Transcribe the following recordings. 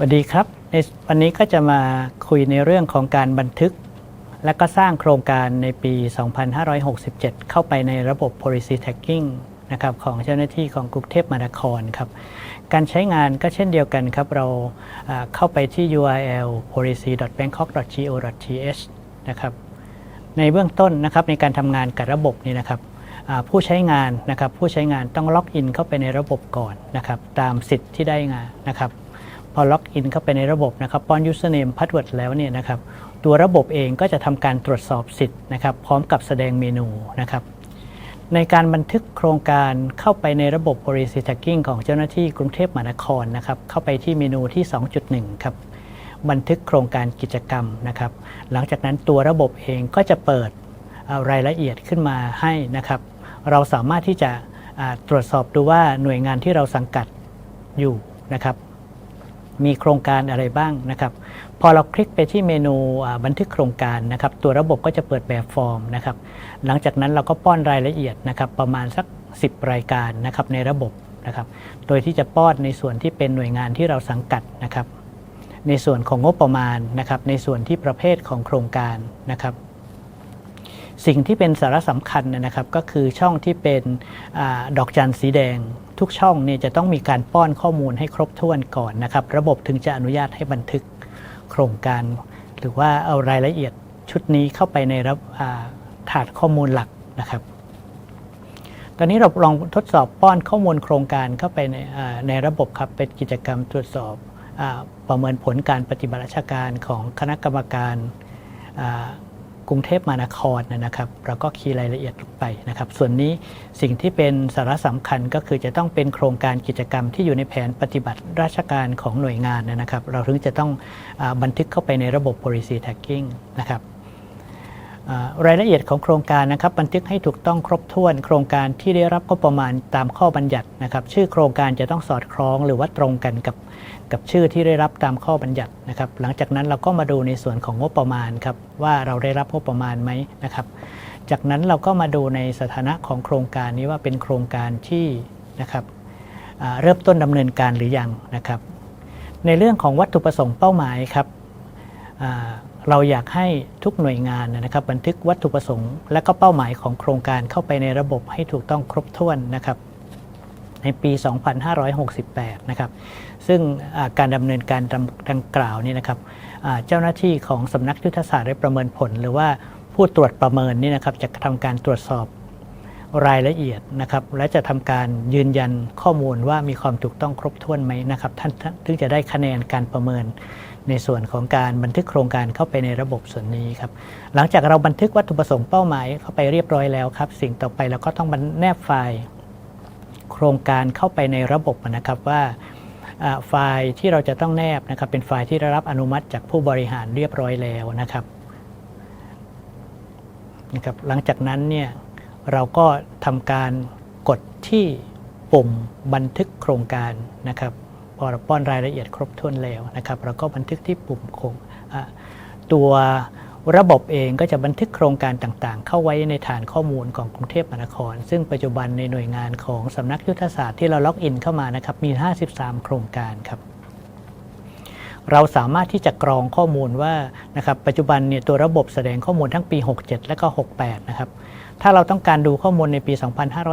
สวัสดีครับในวันนี้ก็จะมาคุยในเรื่องของการบันทึก และก็สร้างโครงการในปี 2567 เข้าไปในระบบ policy tagging นะครับของเจ้าหน้าที่ของกรุงเทพมหานครครับการใช้งานก็เช่นเดียวกันครับ เราเข้าไปที่ url policy.bangkok.go.th นะครับในเบื้องต้นนะครับในการทำงานกับระบบนี้นะครับผู้ใช้งานนะครับผู้ใช้งานต้องล็อกอินเข้าไปในระบบก่อนนะครับตามสิทธิ์ที่ได้งานนะครับ พอล็อกอินเข้าไปในระบบนะครับป้อน username password แล้วเนี่ยนะครับตัวระบบเองก็จะทำการตรวจสอบสิทธิ์นะครับ พร้อมกับแสดงเมนูนะครับ ในการบันทึกโครงการเข้าไปในระบบ policy tagging ของเจ้าหน้าที่กรุงเทพมหานครนะครับเข้าไปที่เมนูที่ 2.1 ครับบันทึกโครงการกิจกรรมนะครับ หลังจากนั้นตัวระบบเองก็จะเปิดารายละเอียดขึ้นมาให้นะครับ เราสามารถที่จะตรวจสอบดูว่าหน่วยงานที่เราสังกัดอยู่นะครับ มีโครงการอะไรบ้างนะครับ พอเราคลิกไปที่เมนูบันทึกโครงการนะครับ ตัวระบบก็จะเปิดแบบฟอร์มนะครับ หลังจากนั้นเราก็ป้อนรายละเอียดนะครับ ประมาณสัก 10 รายการนะครับในระบบนะครับ โดยที่จะป้อนในส่วนที่เป็นหน่วยงานที่เราสังกัดนะครับ ในส่วนของงบประมาณนะครับ ในส่วนที่ประเภทของโครงการนะครับ สิ่งที่เป็นสาระสำคัญนะครับก็คือช่องที่เป็นอดอกจันสีแดง ทุกช่องเนี่ยจะต้องมีการป้อนข้อมูลให้ครบถ้วนก่อนนะครับ ระบบถึงจะอนุญาตให้บันทึกโครงการ หรือว่าเอารายละเอียดชุดนี้เข้าไปในระถาดข้อมูลหลักนะครับ ตอนนี้เราลองทดสอบป้อนข้อมูลโครงการเข้าไปในในระบบครับเป็นกิจกรรมตรวจสอบอประเมินผลการปฏิบัติราชการของคณะกรรมการ กรุงเทพมหานครนะนะครับเราก็คีย์รายละเอียดลงไปนะครับ ส่วนนี้สิ่งที่เป็นสาระสำคัญก็คือจะต้องเป็นโครงการกิจกรรมที่อยู่ในแผนปฏิบัติราชการของหน่วยงานนะครับ เราถึงจะต้องอบันทึกเข้าไปในระบบ policy tagging นะครับ รายละเอียดของโครงการนะครับบันทึกให้ถูกต้องครบถ้วน โครงการที่ได้รับก็ประมาณตามข้อบัญญัตินะครับ ชื่อโครงการจะต้องสอดคล้องหรือว่าตรงกันกับกับชื่อที่ได้รับตามข้อบัญญัตินะครับ หลังจากนั้นเราก็มาดูในส่วนของงบประมาณครับว่าเราได้รับงบประมาณไหมนะครับ จากนั้นเราก็มาดูในสถานะของโครงการนี้ว่าเป็นโครงการที่นะครับเริ่มต้นดำเนินการหรือยังนะครับ ในเรื่องของวัตถุประสงค์เป้าหมายครับ เราอยากให้ทุกหน่วยงานนะครับบันทึกวัตถุประสงค์ และก็เป้าหมายของโครงการเข้าไปในระบบให้ถูกต้องครบถ้วนนะครับในปี 2568 นะครับ ซึ่งการดำเนินการดังกล่าวนี่นะครับเจ้าหน้าที่ของสำนักยุทธศาสตร์และประเมินผล หรือว่าผู้ตรวจประเมินนี่นะครับจะทำการตรวจสอบ รายละเอียดนะครับ และจะทำการยืนยันข้อมูลว่ามีความถูกต้องครบถ้วนไหมนะครับท่านท่านถึงจะได้คะแนนการประเมินในส่วนของการบันทึกโครงการเข้าไปในระบบส่วนนี้ครับ หลังจากเราบันทึกวัตถุประสงค์เป้าหมายเข้าไปเรียบร้อยแล้วครับ สิ่งต่อไปเราก็ต้องบันแนบไฟล์โครงการเข้าไปในระบบนะครับว่าอ่าไฟล์ที่เราจะต้องแนบนะครับ เป็นไฟล์ที่ได้รับอนุมัติจากผู้บริหารเรียบร้อยแล้วนะครับนะครับ หลังจากนั้นเนี่ย เราก็ทำการกดที่ปุ่มบันทึกโครงการนะครับพอเราป้อนรายละเอียดครบถ้วนแล้วนะครับเราก็บันทึกที่ปุ่มโครงตัวระบบเองก็จะบันทึกโครงการต่างๆ เข้าไว้ในฐานข้อมูลของกรุงเทพมหานคร ซึ่งปัจจุบันในหน่วยงานของสำนักยุทธศาสตร์ที่เราล็อกอินเข้ามานะครับมี 53 โครงการครับ เราสามารถที่จะกรองข้อมูลว่านะครับปัจจุบันเนี่ยตัวระบบแสดงข้อมูลทั้งปี 67 และก็ 68 นะครับถ้าเราต้องการดูข้อมูลในปี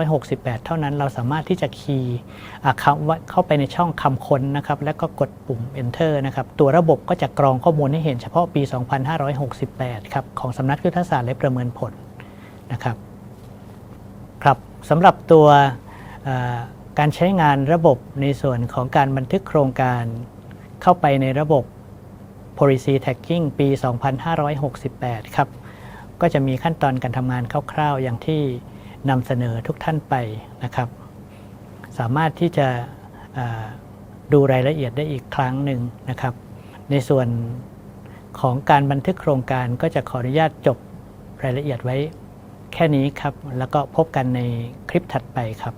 2568 เท่านั้นเราสามารถที่จะคีย์อะคำว่าเข้าไปในช่องคำค้นนะครับ แล้วก็กดปุ่ม enter นะครับ ตัวระบบก็จะกรองข้อมูลให้เห็นเฉพาะปี 2568 ครับ ของสำนักยุทธศาสตร์และประเมินผลนะครับ ครับสำหรับตัวการใช้งานระบบในส่วนของการบันทึกโครงการ เข้าไปในระบบ policy tagging ปี 2568 ครับ ก็จะมีขั้นตอนการทำงานคร่าวๆ อย่างที่นำเสนอทุกท่านไปนะครับ สามารถที่จะดูรายละเอียดได้อีกครั้งหนึ่งนะครับ ในส่วนของการบันทึกโครงการก็จะขออนุญาตจบรายละเอียดไว้แค่นี้ครับ แล้วก็พบกันในคลิปถัดไปครับ